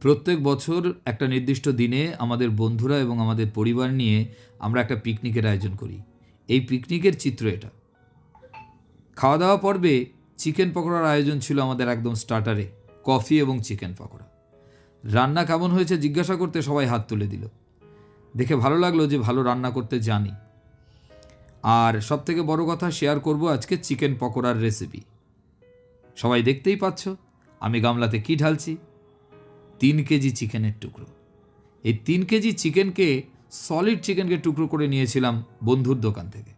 প্রত্যেক বছর একটা নির্দিষ্ট দিনে আমাদের বন্ধুরা এবং আমাদের পরিবার নিয়ে আমরা একটা পিকনিকের আয়োজন করি। এই পিকনিকের চিত্র এটা। খাওয়া দাওয়া পর্বে চিকেন পকোড়ার আয়োজন ছিল আমাদের একদম স্টার্টারে, কফি এবং চিকেন পকোড়া। রান্না কেমন হয়েছে জিজ্ঞাসা করতে সবাই হাত তুলে দিল। দেখে ভালো লাগল যে ভালো রান্না করতে জানি। আর সব থেকে বড় কথা শেয়ার করব আজকে চিকেন পকোড়ার রেসিপি সবাই দেখতেই পাচ্ছ, আমি গামলাতে কি ঢালছি। তিন কেজি চিকেনের টুকরো। এই তিন কেজি চিকেনকে সলিড চিকেনকে টুকরো করে নিয়েছিলাম বন্ধুর দোকান থেকে।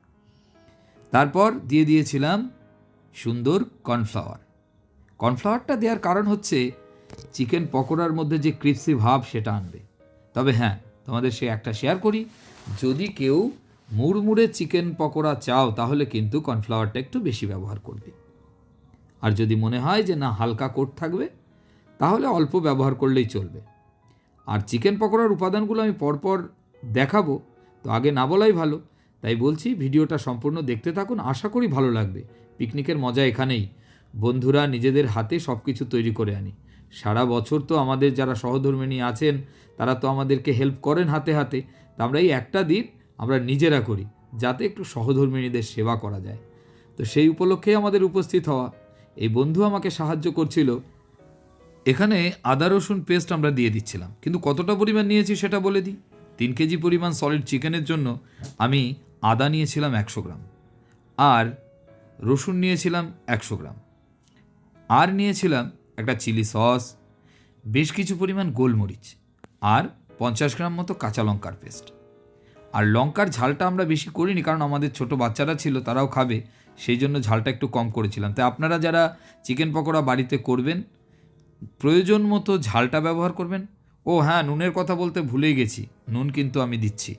তারপর দিয়ে দিয়েছিলাম সুন্দর কর্নফ্লাওয়ার। কর্নফ্লাওয়ারটা দেওয়ার কারণ হচ্ছে চিকেন পকোড়ার মধ্যে যে ক্রিপসি ভাব সেটা আনবে। তবে হ্যাঁ তোমাদের সে একটা শেয়ার করি। যদি কেউ মুড়মুড়ে চিকেন পকোড়া চাও, তাহলে কিন্তু কর্নফ্লাওয়ারটা একটু বেশি ব্যবহার করবে। আর যদি মনে হয় যে না, হালকা কোট থাকবে তাহলে অল্প ব্যবহার করলেই চলবে। আর চিকেন পকোড়ার উপাদানগুলো আমি পরপর দেখাবো, তো আগে না বলাই ভালো। তাই বলছি, ভিডিওটা সম্পূর্ণ দেখতে থাকুন, আশা করি ভালো লাগবে। পিকনিকের মজা এখানেই। বন্ধুরা, নিজেদের হাতে সব কিছু তৈরি করে আনি। সারা বছর তো আমাদের যারা সহধর্মিণী আছেন, তারা তো আমাদেরকে হেল্প করেন হাতে হাতে। তা আমরা এই একটা দিন আমরা নিজেরা করি, যাতে একটু সহধর্মিণীদের সেবা করা যায়। তো সেই উপলক্ষেই আমাদের উপস্থিত হওয়া। এই বন্ধু আমাকে সাহায্য করছিল এখানে আদা, রসুন পেস্ট আমরা দিয়ে দিচ্ছিলাম। কিন্তু কতটা পরিমাণ নিয়েছি সেটা বলে দিই। তিন কেজি পরিমাণ সলিড চিকেনের জন্য আমি আদা নিয়েছিলাম একশো গ্রাম আর রসুন নিয়েছিলাম একশো গ্রাম। আর নিয়েছিলাম একটা চিলি সস, বেশ কিছু পরিমাণ গোলমরিচ আর পঞ্চাশ গ্রাম মতো কাঁচা লঙ্কার পেস্ট আর লঙ্কার ঝালটা আমরা বেশি করিনি কারণ আমাদের ছোট বাচ্চারা ছিল, তারাও খাবে, সেই জন্য ঝালটা একটু কম করেছিলাম। তাই আপনারা যারা চিকেন পকোড়া বাড়িতে করবেন প্রয়োজন মতো ঝালটা ব্যবহার করবেন। ও হ্যাঁ নুনের কথা বলতে ভুলেই গেছি। নুন কিন্তু আমি দিচ্ছি।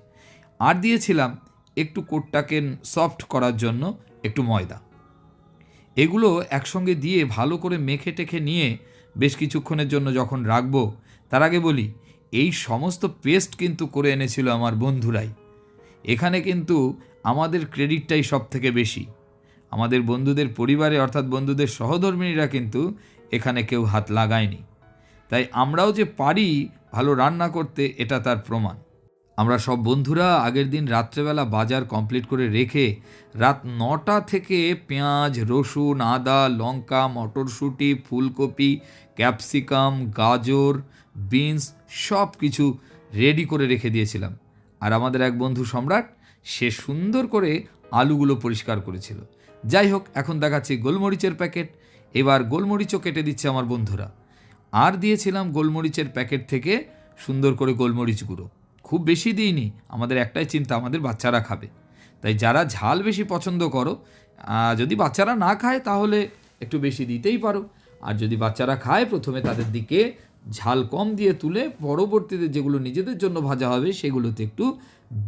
আর দিয়েছিলাম একটু কোটটাকে সফট করার জন্য একটু ময়দা। এগুলো একসঙ্গে দিয়ে ভালো করে মেখে টেখে নিয়ে বেশ কিছুক্ষণের জন্য যখন রাখব, তার আগে বলি, এই সমস্ত পেস্ট কিন্তু করে এনেছিল আমার বন্ধুরাই। এখানে কিন্তু আমাদের ক্রেডিটটাই সব থেকে বেশি। আমাদের বন্ধুদের পরিবারে, অর্থাৎ বন্ধুদের সহধর্মিনীরা কিন্তু এখানে কেউ হাত লাগায়নি। তাই আমরাও যে পারি ভালো রান্না করতে, এটা তার প্রমাণ। আমরা সব বন্ধুরা আগের দিন রাত্রেবেলা বাজার কমপ্লিট করে রেখে রাত নটা থেকে পেঁয়াজ, রসুন, আদা, লঙ্কা, মটরশুঁটি, ফুলকপি, ক্যাপসিকাম, গাজর, বিনস সব কিছু রেডি করে রেখে দিয়েছিলাম। আর আমাদের এক বন্ধু সম্রাট, সে সুন্দর করে আলুগুলো পরিষ্কার করেছিল। যাই হোক, এখন দেখাচ্ছি গোলমরিচের প্যাকেট। এবার গোলমরিচও কেটে দিচ্ছে আমার বন্ধুরা। আর দিয়েছিলাম গোলমরিচের প্যাকেট থেকে সুন্দর করে গোলমরিচ গুঁড়ো। খুব বেশি দিইনি, আমাদের একটাই চিন্তা, আমাদের বাচ্চারা খাবে। তাই যারা ঝাল বেশি পছন্দ করো যদি বাচ্চারা না খায় তাহলে একটু বেশি দিতেই পারো। আর যদি বাচ্চারা খায়, প্রথমে তাদের দিকে ঝাল কম দিয়ে তুলে পরবর্তীতে যেগুলো নিজেদের জন্য ভাজা হবে, সেগুলোতে একটু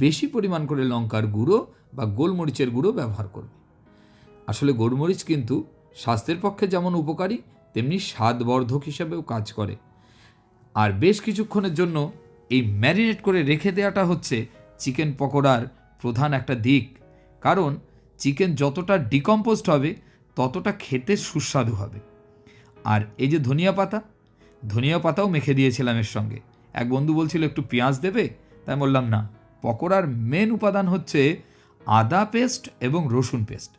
বেশি পরিমাণ করে লঙ্কার গুঁড়ো বা গোলমরিচের গুঁড়ো ব্যবহার করবে। আসলে গোলমরিচ কিন্তু স্বাস্থ্যের পক্ষে যেমন উপকারী, তেমনি স্বাদবর্ধক হিসাবেও কাজ করে। আর বেশ কিছুক্ষণের জন্য এই ম্যারিনেট করে রেখে দেওয়াটা হচ্ছে চিকেন পকোড়ার প্রধান একটা দিক। কারণ চিকেন যতটা ডিকম্পোস্ট হবে, ততটা খেতে সুস্বাদু হবে। আর এই যে ধনিয়া পাতা, ধনিয়া পাতাও মেখে দিয়েছিলাম এর সঙ্গে। এক বন্ধু বলছিল, একটু পেঁয়াজ দেবে? তাই বললাম, না। পকোড়ার মেন উপাদান হচ্ছে আদা পেস্ট এবং রসুন পেস্ট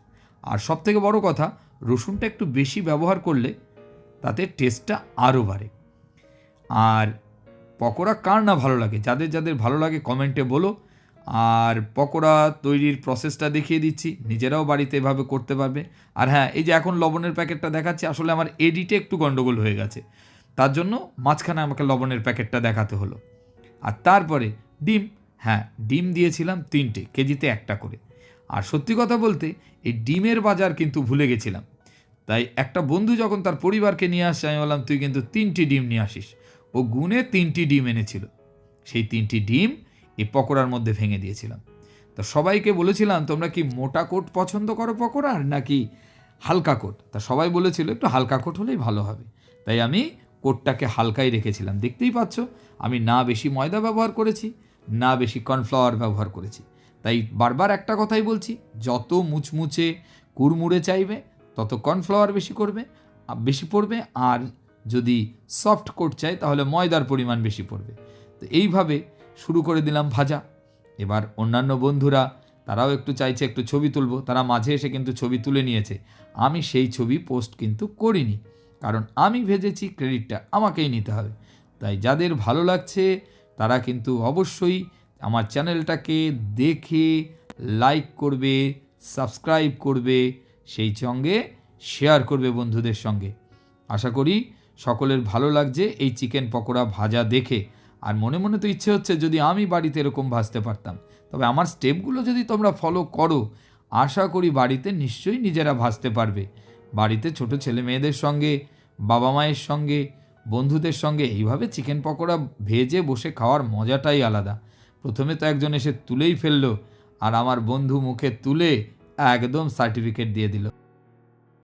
আর সব থেকে বড় কথা রসুনটা একটু বেশি ব্যবহার করলে তাতে টেস্টটা আরও বাড়ে। আর পকোড়া কার না ভালো লাগে? যাদের যাদের ভালো লাগে কমেন্টে বলো। আর পকোড়া তৈরির প্রসেসটা দেখিয়ে দিচ্ছি। নিজেরাও বাড়িতে এভাবে করতে পারবে। আর হ্যাঁ এই যে এখন লবণের প্যাকেটটা দেখাচ্ছি, আসলে আমার এডিটে একটু গন্ডগোল হয়ে গেছে। তার জন্য মাঝখানে আমাকে লবণের প্যাকেটটা দেখাতে হলো। আর তারপরে ডিম হ্যাঁ ডিম দিয়েছিলাম তিনটে, কেজিতে একটা করে। আর সত্যি কথা বলতে, এই ডিমের বাজার কিন্তু ভুলে গেছিলাম। তাই একটা বন্ধু যখন তার পরিবারকে নিয়ে আসছে আমি বললাম, তুই কিন্তু তিনটি ডিম নিয়ে আসিস। ও গুনে তিনটি ডিম এনেছিল। সেই তিনটি ডিম এই পকোড়ার মধ্যে ভেঙে দিয়েছিলাম। তো সবাইকে বলেছিলাম, তোমরা কি মোটা কোট পছন্দ করো পকোড়ার নাকি হালকা কোট? তা সবাই বলেছিল, একটু হালকা কোট হলেই ভালো হবে। তাই আমি কোটটাকে হালকাই রেখেছিলাম। দেখতেই পাচ্ছ, আমি না বেশি ময়দা ব্যবহার করেছি, না বেশি কর্নফ্লাওয়ার ব্যবহার করেছি। তাই বারবার একটা কথাই বলছি, যত মুচমুচে কুড়মুড়ে চাইবে তত কর্নফ্লাওয়ার বেশি করবে বেশি পড়বে, আর যদি সফট কোট চাই তাহলে ময়দার পরিমাণ বেশি পড়বে। তো এইভাবে শুরু করে দিলাম ভাজা। এবার অন্যান্য বন্ধুরা, তারাও একটু চাইছে একটু ছবি তুলবো। তারা মাঝে এসে কিন্তু ছবি তুলে নিয়েছে। আমি সেই ছবি পোস্ট কিন্তু করিনি। কারণ আমি ভেজেছি ক্রেডিটটা আমাকেই নিতে হবে। তাই যাদের ভালো লাগছে, তারা কিন্তু অবশ্যই আমার চ্যানেলটাকে দেখে লাইক করবে সাবস্ক্রাইব করবে সেই সঙ্গে শেয়ার করবে বন্ধুদের সঙ্গে। আশা করি সকলের ভালো লাগছে এই চিকেন পকোড়া ভাজা দেখে। আর মনে মনে তো ইচ্ছে হচ্ছে যদি আমি বাড়িতে এরকম ভাজতে পারতাম। তবে আমার স্টেপগুলো যদি তোমরা ফলো করো, আশা করি বাড়িতে নিশ্চয়ই নিজেরা ভাজতে পারবে। বাড়িতে ছোট ছেলে মেয়েদের সঙ্গে, বাবা মায়ের সঙ্গে, বন্ধুদের সঙ্গে এইভাবে চিকেন পকোড়া ভেজে বসে খাওয়ার মজাটাই আলাদা। প্রথমে তো একজন এসে তুলেই ফেলল, আর আমার বন্ধু মুখে তুলে একদম সার্টিফিকেট দিয়ে দিল।